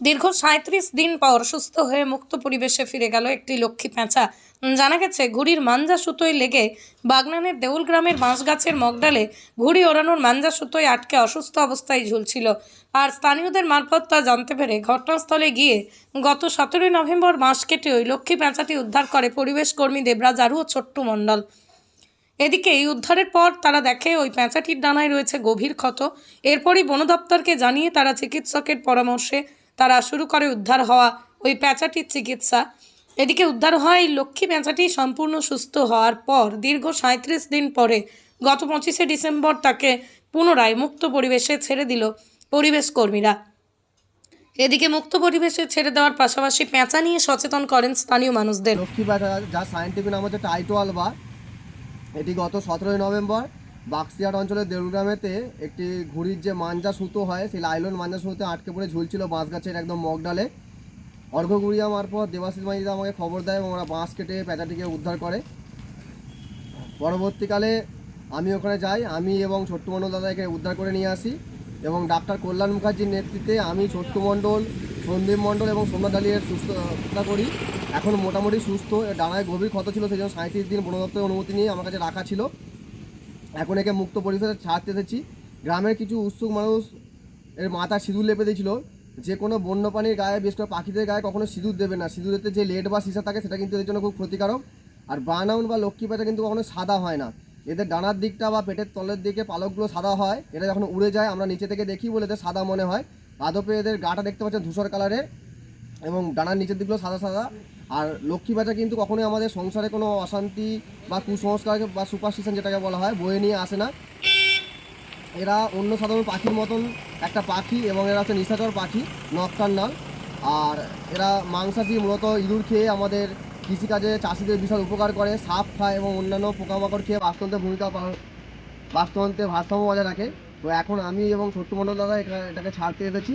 দীর্ঘ সাঁত্রিশ দিন পর সুস্থ হয়ে মুক্ত পরিবেশে ফিরে গেল একটি লক্ষ্মী প্যাঁচা। জানা গেছে, ঘুড়ির মাঞ্জা সুতোয় লেগে বাগনানের দেউল গ্রামের বাঁশগাছের মগডালে ঘুড়ি ওড়ানোর মাঞ্জা সুতোয় আটকে অসুস্থ অবস্থায় ঝুলছিল। আর স্থানীয়দের মারফত তা জানতে পেরে ঘটনাস্থলে গিয়ে গত সতেরোই নভেম্বর বাঁশ কেটে ওই লক্ষ্মী প্যাঁচাটি উদ্ধার করে পরিবেশ কর্মী দেবরাজ আরু ও ছোট্টু মণ্ডল। এদিকে এই উদ্ধারের পর তারা দেখে ওই প্যাঁচাটির ডানায় রয়েছে গভীর ক্ষত। এরপরই বন দপ্তরকে জানিয়ে তারা চিকিৎসকের পরামর্শে তারা শুরু করে উদ্ধার হওয়া ওই প্যাঁচাটির চিকিৎসা। এদিকে উদ্ধার হয় লক্ষ্মী প্যাঁচাটি সম্পূর্ণ সুস্থ হওয়ার পর দীর্ঘ সাঁত্রিশ দিন পরে গত পঁচিশে ডিসেম্বর তাকে পুনরায় মুক্ত পরিবেশে ছেড়ে দিল পরিবেশ কর্মীরা। এদিকে মুক্ত পরিবেশে ছেড়ে দেওয়ার পাশাপাশি পেঁচা নিয়ে সচেতন করেন স্থানীয় মানুষদের। লক্ষ্মী পাঠা যা সায়েন্টিফিক নাম হচ্ছে টাইটোয়াল বা এটি গত সতেরোই নভেম্বর। বাক্সিয়াট অঞ্চলের দেউলগ্রামেতে একটি ঘুড়ির যে মাঞ্জা সুতো হয়, সেই লাইলন মাঞ্জা সুতো আটকে পড়ে ঝুলছিল বাঁশ গাছের একদম মগডালে অর্ঘগুড়িয়া মারফত দেবাশিস মাইজিদা আমাকে খবর দেয় এবং ওরা বাঁশ কেটে প্যাঁচাটিকে উদ্ধার করে। পরবর্তীকালে আমি ওখানে যাই, আমি এবং ছোট্টু মণ্ডল দাদাকে উদ্ধার করে নিয়ে আসি এবং ডাক্তার কল্যাণ মুখার্জির নেতৃত্বে আমি ছোট্টু মণ্ডল সন্দীপ মণ্ডল এবং সোমনাথ ডালিয়ের সুস্থতা করি। এখন মোটামুটি সুস্থ ডানায় গভীর ক্ষত ছিল, সেই জন্য সাঁত্রিশ দিন বন দপ্তরের অনুমতি নিয়ে আমার কাছে রাখা ছিল। এখন একে মুক্ত পরিবেশে ছাড়তে এসেছি। গ্রামের কিছু উৎসুক মানুষ এর মাথা সিঁদুর লেপে দিয়েছিল। যে কোনো বন্যপ্রাণীর গায়ে, বেশ করে পাখিদের গায়ে কখনো সিঁদুর দেবে না। সিঁদুরেতে যে লেড বা সীসা থাকে, সেটা কিন্তু এদের জন্য খুব ক্ষতিকারক। আর বানাউন বা লক্ষ্মী পেঁচা কিন্তু কখনো সাদা হয় না। এদের ডানার দিকটা বা পেটের তলের দিকে পালকগুলো সাদা হয়। এটা যখন উড়ে যায়, আমরা নিচে থেকে দেখি বলে এদের সাদা মনে হয়। আদপে এদের গাটা দেখতে পাচ্ছেন ধূসর কালারের এবং ডানার নিচের দিকগুলো সাদা সাদা। আর লক্ষ্মী বাচ্চা কিন্তু কখনোই আমাদের সংসারে কোনো অশান্তি বা কুসংস্কার বা সুপারস্টিশন যেটাকে বলা হয়, বয়ে নিয়ে আসে না। এরা অন্য সাধারণ পাখির মতন একটা পাখি এবং এরা হচ্ছে নিশাচর পাখি নকটার্নাল আর এরা মাংসাশী মূলত ইঁদুর খেয়ে আমাদের কৃষিকাজে চাষিদের বিশাল উপকার করে, সাপ খায় এবং অন্যান্য পোকামাকড় খেয়ে বাস্তুতন্ত্রের ভূমিকা পালন বাস্তুতন্ত্রের ভারসাম্য বজায় রাখে। তো এখন আমি এবং ছোট্ট মণ্ডল দাদা এটাকে ছাড়তে এসেছি।